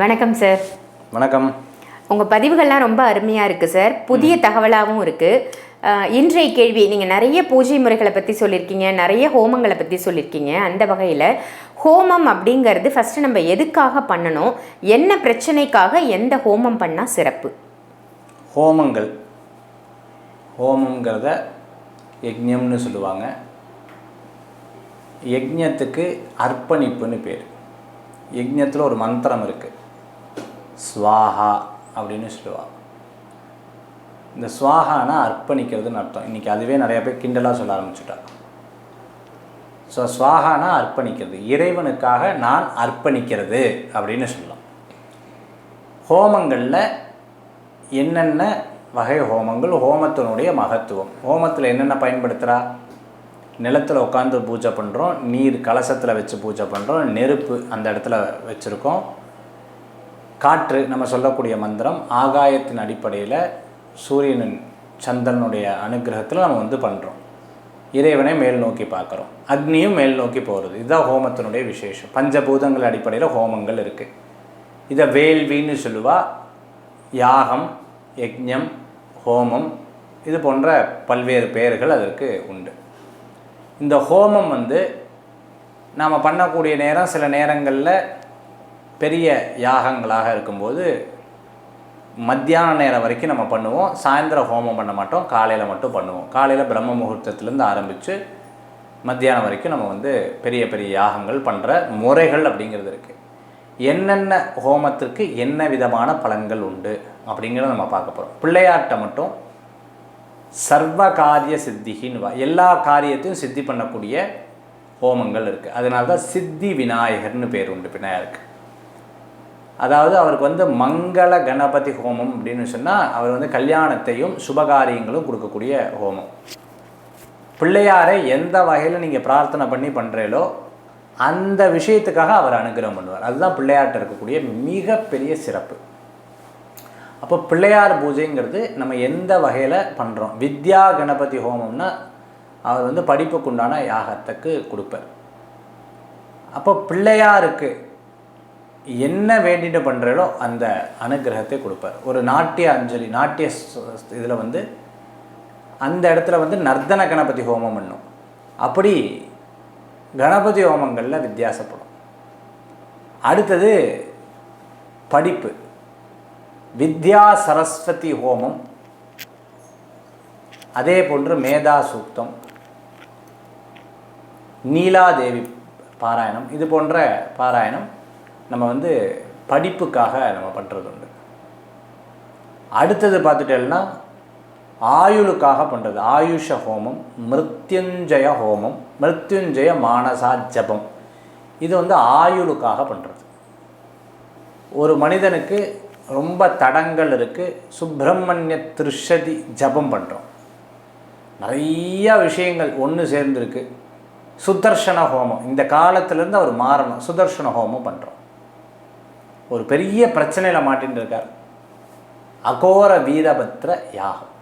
வணக்கம் சார் வணக்கம். உங்கள் பதிவுகள்லாம் ரொம்ப அருமையாக இருக்குது சார் புதிய தகவலாகவும் இருக்குது இன்றைய கேள்வி நீங்கள் நிறைய பூஜை முறைகளை பற்றி சொல்லியிருக்கீங்க நிறைய ஹோமங்களை பற்றி சொல்லியிருக்கீங்க. அந்த வகையில் ஹோமம் அப்படிங்கிறது ஃபஸ்ட்டு நம்ம எதுக்காக பண்ணணும்? என்ன பிரச்சனைக்காக எந்த ஹோமம் பண்ணால் சிறப்பு? ஹோமங்கள். ஹோமங்கிறத யஜ்ஞம்னு சொல்லுவாங்க. யஜ்ஞத்துக்கு அர்ப்பணிப்புன்னு பேர். யஜ்ஞத்தில் ஒரு மந்திரம் இருக்குது ஸ்வாஹா அப்படின்னு சொல்லுவாள் இந்த ஸ்வாஹானா அர்ப்பணிக்கிறதுன்னு அர்த்தம். இன்றைக்கி அதுவே நிறையா பேர் கிண்டலாக சொல்ல ஆரம்பிச்சுட்டா. ஸோ ஸ்வாஹானா அர்ப்பணிக்கிறது. இறைவனுக்காக நான் அர்ப்பணிக்கிறது அப்படின்னு சொல்லலாம். ஹோமங்களில் என்னென்ன வகை ஹோமங்கள்? ஹோமத்தினுடைய மகத்துவம். ஹோமத்தில் என்னென்ன பயன்படுத்துகிறா நிலத்தில் உட்காந்து பூஜை பண்ணுறோம் நீர் கலசத்தில் வச்சு பூஜை பண்ணுறோம் நெருப்பு அந்த இடத்துல வச்சுருக்கோம். காற்று நம்ம சொல்லக்கூடிய மந்திரம் ஆகாயத்தின் அடிப்படையில் சூரியனின் சந்திரனுடைய அனுகிரகத்தில் நம்ம வந்து பண்ணுறோம் இறைவனை மேல் நோக்கி பார்க்குறோம். அக்னியும் மேல் நோக்கி போகிறது இதுதான் ஹோமத்தினுடைய விசேஷம். பஞ்சபூதங்கள் அடிப்படையில் ஹோமங்கள் இருக்குது இதை வேள்வின்னு சொல்லுவா. யாகம் யக்ஞம் ஹோமம் இது போன்ற பல்வேறு பெயர்கள் அதற்கு உண்டு. இந்த ஹோமம் வந்து நாம் பண்ணக்கூடிய நேரம் சில நேரங்களில் பெரிய யாகங்களாக இருக்கும்போது மத்தியான நேரம் வரைக்கும் நம்ம பண்ணுவோம். சாயந்தரம் ஹோமம் பண்ண மாட்டோம். காலையில் மட்டும் பண்ணுவோம். காலையில் பிரம்ம முகூர்த்தத்துலேருந்து ஆரம்பித்து மத்தியானம் வரைக்கும் நம்ம வந்து பெரிய பெரிய யாகங்கள் பண்ணுற முறைகள் அப்படிங்கிறது இருக்குது என்னென்ன ஹோமத்திற்கு என்ன விதமான பலன்கள் உண்டு அப்படிங்கிறத நம்ம பார்க்க போகிறோம் பிள்ளையார்கிட்ட மட்டும் சர்வ காரிய சித்திகின்னு வா எல்லா காரியத்தையும் சித்தி பண்ணக்கூடிய ஹோமங்கள் இருக்குது அதனால தான் சித்தி விநாயகர்னு பேர் உண்டு விநாயகருக்கு. அதாவது அவருக்கு வந்து மங்கள கணபதி ஹோமம் அப்படின்னு சொன்னால் அவர் வந்து கல்யாணத்தையும் சுபகாரியங்களும் கொடுக்கக்கூடிய ஹோமம். பிள்ளையாரை எந்த வகையில் நீங்கள் பிரார்த்தனை பண்ணி பண்ணுறீங்களோ அந்த விஷயத்துக்காக அவர் அனுகிரகம் பண்ணுவார். அதுதான் பிள்ளையார்ட்ட இருக்கக்கூடிய மிகப்பெரிய சிறப்பு. அப்போ பிள்ளையார் பூஜைங்கிறது நம்ம எந்த வகையில் பண்ணுறோம் வித்யா கணபதி ஹோமம்னா அவர் வந்து படிப்புக்குண்டான யாகத்துக்கு கொடுப்பார். அப்போ பிள்ளையாருக்கு என்ன வேண்டிட்டு பண்ணுறீங்களோ அந்த அனுகிரகத்தை கொடுப்பார். ஒரு நாட்டிய அஞ்சலி நாட்டிய இதில் வந்து அந்த இடத்துல வந்து நர்த்தன கணபதி ஹோமம் பண்ணும். அப்படி கணபதி ஹோமங்களில் வித்தியாசப்படும். அடுத்தது படிப்பு. வித்யா சரஸ்வதி ஹோமம். அதே போன்று மேதா சூக்தம். நீலாதேவி பாராயணம். இது போன்ற பாராயணம். நம்ம வந்து படிப்புக்காக நம்ம பண்ணுறது உண்டு அடுத்தது பார்த்துட்டேன்னா ஆயுளுக்காக பண்ணுறது ஆயுஷ ஹோமம் மிருத்யுஞ்சய ஹோமம் மிருத்யுஞ்சய மானசா ஜபம். இது வந்து ஆயுளுக்காக பண்ணுறது ஒரு மனிதனுக்கு ரொம்ப தடங்கள் இருக்குது சுப்பிரமணிய திருஷதி ஜபம் பண்ணுறோம் நிறைய விஷயங்கள் ஒன்று சேர்ந்துருக்கு. சுதர்ஷன ஹோமம். இந்த காலத்துலேருந்து அவர் மாறணும். சுதர்ஷன ஹோமம் பண்ணுறோம் ஒரு பெரிய பிரச்சனையில் மாட்டின்னு இருக்கார். அகோர வீரபத்ர யாகம்.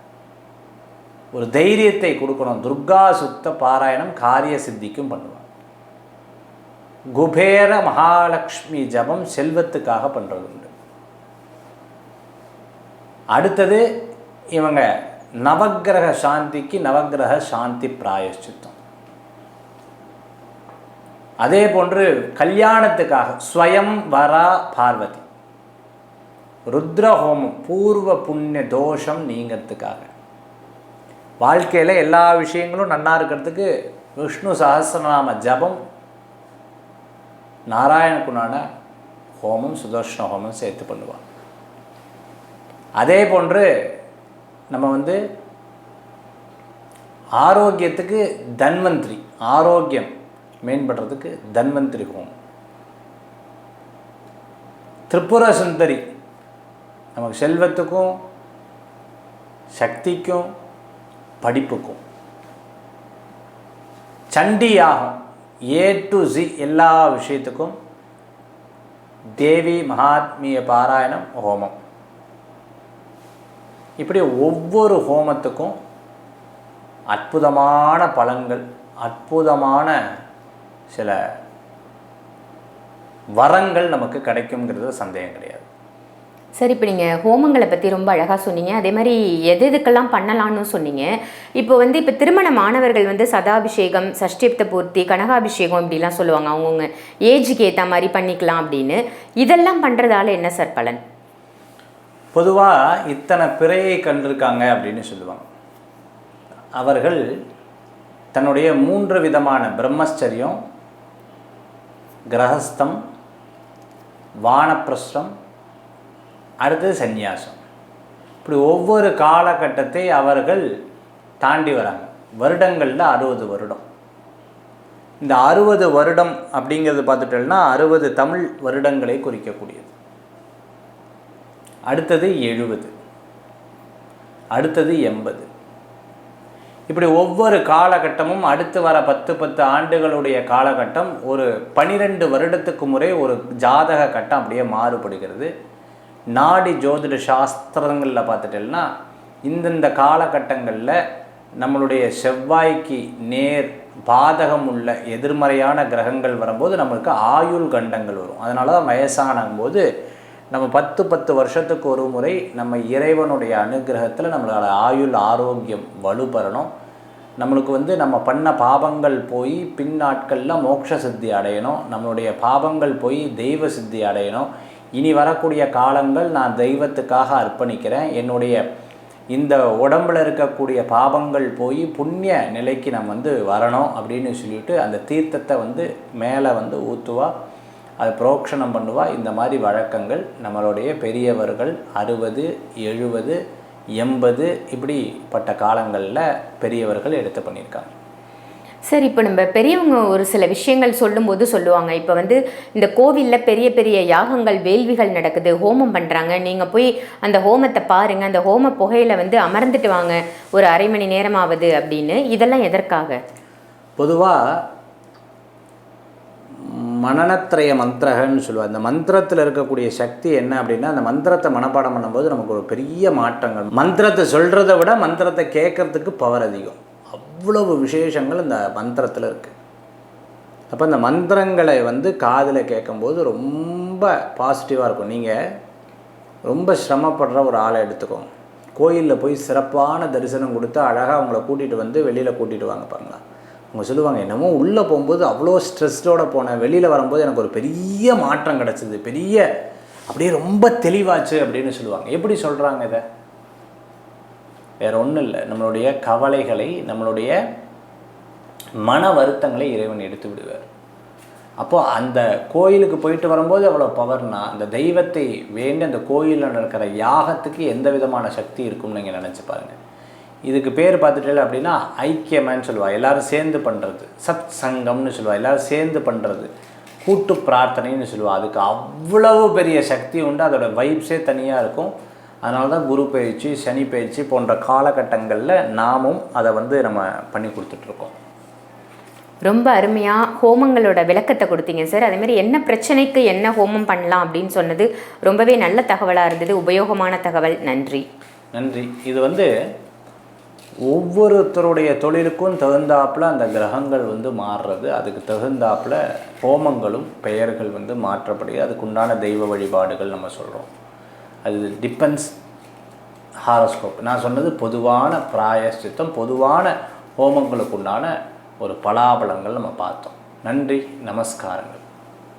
ஒரு தைரியத்தை கொடுக்கணும். துர்கா சுத்த பாராயணம் காரிய சித்திக்கும் பண்ணுவார். குபேர மகாலட்சுமி ஜபம் செல்வத்துக்காக பண்ணுறது உண்டு. அடுத்தது இவங்க நவக்கிரக சாந்திக்கு நவக்கிரக சாந்தி பிராயஷ்சித்தம். அதே போன்று கல்யாணத்துக்காக ஸ்வயம் வரா பார்வதி. ருத்ர ஹோமம் பூர்வ புண்ணிய தோஷம் நீங்கிறதுக்காக. வாழ்க்கையில் எல்லா விஷயங்களும் நன்னா இருக்கிறதுக்கு விஷ்ணு சகசிரநாம ஜபம் நாராயணக்குண்டான ஹோமம் சுதர்ஷன ஹோமம் சேர்த்து பண்ணுவாங்க. அதே போன்று நம்ம வந்து ஆரோக்கியத்துக்கு தன்வந்திரி ஆரோக்கியம். மேம்படுறதுக்கு தன்வந்திரி ஹோமம் திரிபுர சுந்தரி நமக்கு செல்வத்துக்கும் சக்திக்கும் படிப்புக்கும். சண்டி யாகம் ஏ டு ஜி எல்லா விஷயத்துக்கும் தேவி மகாத்மிய பாராயணம் ஹோமம். இப்படி ஒவ்வொரு ஹோமத்துக்கும் அற்புதமான பலன்கள் அற்புதமான சில வரங்கள் நமக்கு கிடைக்குங்கிறது சந்தேகம் கிடையாது. சரி இப்போ நீங்கள் ஹோமங்களை பற்றி ரொம்ப அழகாக சொன்னீங்க. அதே மாதிரி எது எதுக்கெல்லாம் பண்ணலாம்னு சொன்னீங்க. இப்போ வந்து இப்போ திருமண மாணவர்கள் வந்து சதாபிஷேகம் சஷ்டிப்த பூர்த்தி கனகாபிஷேகம் இப்படிலாம் சொல்லுவாங்க. அவங்கவுங்க ஏஜுக்கு ஏற்ற மாதிரி பண்ணிக்கலாம் அப்படின்னு. இதெல்லாம் பண்ணுறதால என்ன சார் பலன்? பொதுவாக இத்தனை பிறையை கண்டிருக்காங்க அப்படின்னு சொல்லுவாங்க. அவர்கள் தன்னுடைய மூன்று விதமான பிரம்மச்சரியம் கிரகஸ்தம் வானப்பிரஸ்தம் அடுத்தது சந்நியாசம். இப்படி ஒவ்வொரு காலகட்டத்தை அவர்கள் தாண்டி வராங்க. வருடங்களில் அறுபது வருடம். இந்த அறுபது வருடம் அப்படிங்கிறது பார்த்துட்டோம்னா அறுபது தமிழ் வருடங்களை குறிக்கக்கூடியது. அடுத்தது எழுபது. அடுத்தது எண்பது. இப்படி ஒவ்வொரு காலகட்டமும் அடுத்து வர பத்து பத்து ஆண்டுகளுடைய காலகட்டம் ஒரு பனிரெண்டு வருடத்துக்கு முறை ஒரு ஜாதக கட்டம் அப்படியே மாறுபடுகிறது. நாடி ஜோதிட சாஸ்திரங்களில் பார்த்துட்டோம்னா இந்தந்த காலகட்டங்களில் நம்மளுடைய செவ்வாய்க்கு நேர் பாதகம் உள்ள எதிர்மறையான கிரகங்கள் வரும்போது நம்மளுக்கு ஆயுள் கண்டங்கள் வரும். அதனால தான் வயசானும் போது நம்ம பத்து பத்து வருஷத்துக்கு ஒரு முறை நம்ம இறைவனுடைய அனுகிரகத்தில் நம்மளோட ஆயுள் ஆரோக்கியம் வலுப்பெறணும் நம்மளுக்கு வந்து நம்ம பண்ண பாபங்கள் போய் பின் நாட்களில் மோட்ச சித்தி அடையணும். நம்மளுடைய பாபங்கள் போய் தெய்வ சித்தி அடையணும். இனி வரக்கூடிய காலங்கள் நான் தெய்வத்துக்காக அர்ப்பணிக்கிறேன். என்னுடைய இந்த உடம்பில் இருக்கக்கூடிய பாபங்கள் போய் புண்ணிய நிலைக்கு நம்ம வந்து வரணும் அப்படின்னு சொல்லிட்டு அந்த தீர்த்தத்தை வந்து மேலே வந்து ஊற்றுவா அது புரோக்ஷணம் பண்ணுவா. இந்த மாதிரி வழக்கங்கள் நம்மளுடைய பெரியவர்கள் அறுபது எழுபது எண்பது இப்படிப்பட்ட காலங்களில் பெரியவர்கள் எடுத்து பண்ணியிருக்காங்க. சார் இப்போ நம்ம பெரியவங்க ஒரு சில விஷயங்கள் சொல்லும்போது சொல்லுவாங்க. இப்போ வந்து இந்த கோவிலில் பெரிய பெரிய யாகங்கள் வேள்விகள் நடக்குது ஹோமம் பண்ணுறாங்க நீங்கள் போய் அந்த ஹோமத்தை பாருங்கள் அந்த ஹோம புகையில வந்து அமர்ந்துட்டு வாங்க. ஒரு அரை மணி நேரமாவது அப்படின்னு. இதெல்லாம் எதற்காக? பொதுவாக மனநத்திரய மந்திரகன்னு சொல்லுவார் அந்த மந்திரத்தில் இருக்கக்கூடிய சக்தி என்ன அப்படின்னா அந்த மந்திரத்தை மனப்பாடம் பண்ணும்போது நமக்கு ஒரு பெரிய மாற்றங்கள். மந்திரத்தை சொல்கிறத விட மந்திரத்தை கேட்கறதுக்கு பவர் அதிகம். அவ்வளவு விசேஷங்கள் இந்த மந்திரத்தில் இருக்குது அப்போ இந்த மந்திரங்களை வந்து காதில் கேட்கும்போது ரொம்ப பாசிட்டிவாக இருக்கும். நீங்கள் ரொம்ப சிரமப்படுற ஒரு ஆளை எடுத்துக்கோங்க. கோயிலில் போய் சிறப்பான தரிசனம் கொடுத்து அழகாக அவங்கள கூட்டிகிட்டு வந்து வெளியில் கூட்டிகிட்டு வாங்க பாருங்களா அவங்க சொல்லுவாங்க என்னமோ உள்ளே போகும்போது அவ்வளோ ஸ்ட்ரெஸ்டோடு போனேன். வெளியில் வரும்போது எனக்கு ஒரு பெரிய மாற்றம் கிடச்சிது. பெரிய அப்படியே ரொம்ப தெளிவாச்சு அப்படின்னு சொல்லுவாங்க. எப்படி சொல்கிறாங்க இதை? வேற ஒன்றும் இல்லை. நம்மளுடைய கவலைகளை நம்மளுடைய மன வருத்தங்களை இறைவன் எடுத்து விடுவார். அப்போது அந்த கோயிலுக்கு போயிட்டு வரும்போது அவ்வளோ பவர்னா அந்த தெய்வத்தை வேண்டி அந்த கோயிலில் நடக்கிற யாகத்துக்கு எந்த விதமான சக்தி இருக்கும்னு நீங்கள் நினச்சி பாருங்கள் இதுக்கு பேர் பார்த்துட்டு அப்படின்னா ஐக்கியமன்னு சொல்லுவா. எல்லாரும் சேர்ந்து பண்ணுறது சத் சங்கம்னு சொல்லுவா. எல்லாரும் சேர்ந்து பண்ணுறது கூட்டு பிரார்த்தனைன்னு சொல்லுவா. அதுக்கு அவ்வளவு பெரிய சக்தி உண்டு. அதோட வைப்ஸே தனியாக இருக்கும். அதனால தான் குரு பயிற்சி சனி பயிற்சி போன்ற காலகட்டங்களில் நாமும் அதை வந்து நம்ம பண்ணி கொடுத்துட்ருக்கோம். ரொம்ப அருமையாக ஹோமங்களோட விளக்கத்தை கொடுத்தீங்க சார். அதே மாதிரி என்ன பிரச்சனைக்கு என்ன ஹோமம் பண்ணலாம் அப்படின்னு சொன்னது ரொம்பவே நல்ல தகவலாக இருந்தது. உபயோகமான தகவல். நன்றி. நன்றி. இது வந்து ஒவ்வொருத்தருடைய தொழிலுக்கும் தகுந்தாப்பில் அந்த கிரகங்கள் வந்து மாறுறது. அதுக்கு தகுந்தாப்புல ஹோமங்களும் பெயர்கள் வந்து மாற்றப்படுது அதுக்குண்டான தெய்வ வழிபாடுகள் நம்ம சொல்கிறோம் அது டிபெண்ட்ஸ் ஹாரோஸ்கோப் நான் சொன்னது பொதுவான பிராயஷ்சித்தம் பொதுவான ஹோமங்களுக்குண்டான ஒரு பலாபலங்கள் நம்ம பார்த்தோம். நன்றி நமஸ்காரங்கள்.